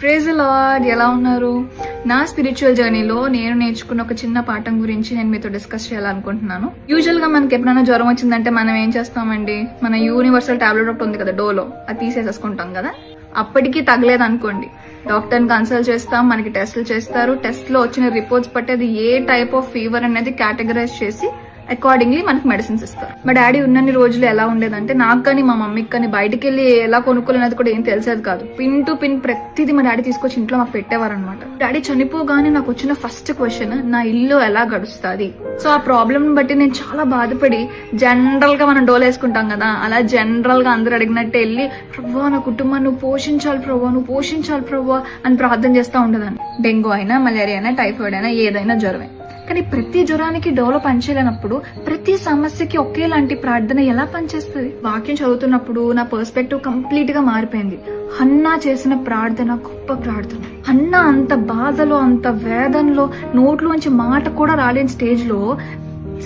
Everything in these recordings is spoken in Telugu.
ప్రేజ్ లార్డ్ ఎలా ఉన్నారు? నా స్పిరిచువల్ జర్నీలో నేను నేర్చుకున్న ఒక చిన్న పాఠం గురించి నేను మీతో డిస్కస్ చేయాలనుకుంటున్నాను. యూజువల్గా మనకి ఎప్పుడైనా జ్వరం వచ్చిందంటే మనం ఏం చేస్తామండి? మన యూనివర్సల్ టాబ్లెట్ ఒకటి ఉంది కదా డోలో. అది తీసేసేసుకుంటాం కదా? అప్పటికీ తగలేదు అనుకోండి డాక్టర్ని కన్సల్ట్ చేస్తాం మనకి టెస్టులు చేస్తారు. టెస్ట్లో వచ్చిన రిపోర్ట్స్ పట్టేది అది ఏ టైప్ ఆఫ్ ఫీవర్ అనేది కేటగరైజ్ చేసి అకార్డింగ్లీ మనకి మెడిసిన్స్ ఇస్తారు. మా డాడీ ఉన్నన్ని రోజులు ఎలా ఉండేదంటే నాకు కానీ మా మమ్మీకి కానీ బయటికి వెళ్ళి ఎలా కొనుక్కోవాలనేది కూడా ఏం తెలిసేది కాదు. పిన్ టు పిన్ ప్రతిదీ మా డాడీ తీసుకొచ్చి ఇంట్లో మాకు పెట్టేవారు అనమాట డాడీ చనిపోగానే నాకు వచ్చిన ఫస్ట్ క్వశ్చన్ నా ఇల్లు ఎలా గడుస్తుంది? సో ఆ ప్రాబ్లమ్ బట్టి నేను చాలా బాధపడి జనరల్గా మనం డోల్ వేసుకుంటాం కదా అలా జనరల్గా అందరూ అడిగినట్టు వెళ్ళి ప్రభా నా కుటుంబాన్ని నువ్వు పోషించాలి ప్రభా నువ్వు పోషించాలి ప్రభా అని ప్రార్థన చేస్తూ ఉండదాన్ని. డెంగ్యూ అయినా మలేరియా అయినా టైఫాయిడ్ అయినా ఏదైనా జ్వరమే. కానీ ప్రతి జ్వరానికి డోలో పనిచేయలేనప్పుడు ప్రతి సమస్యకి ఒకేలాంటి ప్రార్థన ఎలా పనిచేస్తుంది? వాక్యం చదువుతున్నప్పుడు నా పర్స్పెక్టివ్ కంప్లీట్గా మారిపోయింది. హన్నా చేసిన ప్రార్థన గొప్ప ప్రార్థన. హన్నా అంత బాధలో అంత వేదనలో నోట్లోంచి మాట కూడా రాలేని స్టేజ్లో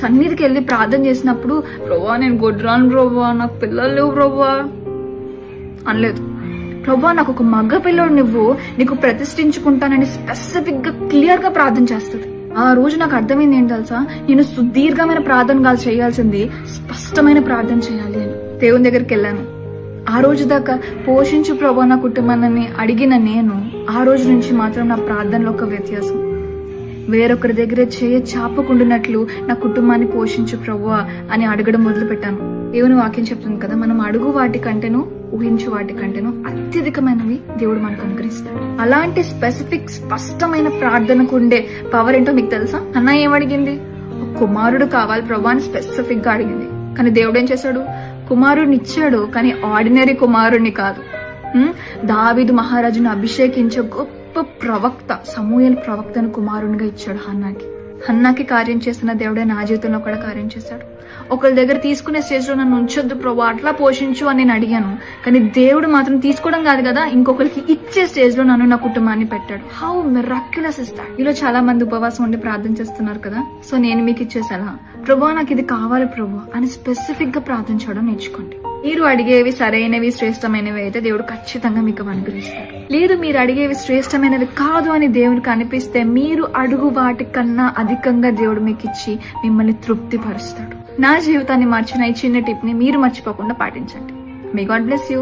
సన్నిధికి వెళ్ళి ప్రార్థన చేసినప్పుడు ప్రభా నేను గొడ్రాను ప్రభా నాకు పిల్లలు లేవు ప్రభా అనలేదు. ప్రభా నాకు ఒక మగ పిల్లడు నువ్వు నీకు ప్రతిష్ఠించుకుంటానని స్పెసిఫిక్గా క్లియర్గా ప్రార్థన చేస్తుంది. ఆ రోజు నాకు అర్థమైంది ఏంటి తెలుసా? నేను సుదీర్ఘమైన ప్రార్థన కాదు చేయాల్సింది స్పష్టమైన ప్రార్థన చేయాలి అని. దేవుని దగ్గరికి వెళ్ళాను. ఆ రోజు దాకా పోషించు ప్రభు నా కుటుంబాన్ని అడిగిన నేను ఆ రోజు నుంచి మాత్రం నా ప్రార్థనలో ఒక వ్యత్యాసం. వేరొకరి దగ్గర చేయ చాపకుండునట్లు నా కుటుంబాన్ని పోషించు ప్రభువా అని అడగడం మొదలుపెట్టాను. దేవుని వాక్యం చెప్తుంది కదా మనం అడుగు వాటి కంటేను ఊహించు వాటి కంటేను అత్యధికమైనవి దేవుడు మనకు అనుగ్రహిస్తాడు. అలాంటి స్పెసిఫిక్ స్పష్టమైన ప్రార్థనకు ఉండే పవర్ ఏంటో మీకు తెలుసా? అన్న ఏమడిగింది కుమారుడు కావాలి ప్రభా అని స్పెసిఫిక్గా అడిగింది. కానీ దేవుడు ఏం చేశాడు? కుమారుడిని ఇచ్చాడు కానీ ఆర్డినరీ కుమారుడిని కాదు. ఉమ్, దావీదు మహారాజును అభిషేకించే గొప్ప ప్రవక్త సమూహల ప్రవక్తను కుమారునిగా ఇచ్చాడు హన్నాకి. హన్నాకి కార్యం చేసిన దేవుడే నా జీవితంలో కూడా కార్యం చేశాడు. ఒకరి దగ్గర తీసుకునే స్టేజ్లో నన్ను ఉంచొద్దు ప్రభు అట్లా పోషించు అని నేను అడిగాను. కానీ దేవుడు మాత్రం తీసుకోవడం కాదు కదా ఇంకొకరికి ఇచ్చే స్టేజ్లో నన్ను నా కుటుంబాన్ని పెట్టాడు. హౌ మిరాక్యులస్ ఇస్తాడు ఇలా చాలా మంది ఉపవాసం ఉండి ప్రార్థన చేస్తున్నారు కదా. సో నేను మీకు ఇచ్చే సలహా ప్రభు నాకు ఇది కావాలి ప్రభు అని స్పెసిఫిక్గా ప్రార్థించడం నేర్చుకోండి. మీరు అడిగేవి సరైనవి శ్రేష్టమైనవి అయితే దేవుడు ఖచ్చితంగా మీకు అనుగ్రహిస్తాడు. లేదు మీరు అడిగేవి శ్రేష్టమైనవి కాదు అని దేవునికి అనిపిస్తే మీరు అడుగు వాటి కన్నా అధికంగా దేవుడు మీకు ఇచ్చి మిమ్మల్ని తృప్తిపరుస్తాడు. నా జీవితాన్ని మార్చిన ఈ చిన్న టిప్ని మీరు మర్చిపోకుండా పాటించండి. మీ గాడ్ బ్లెస్ యూ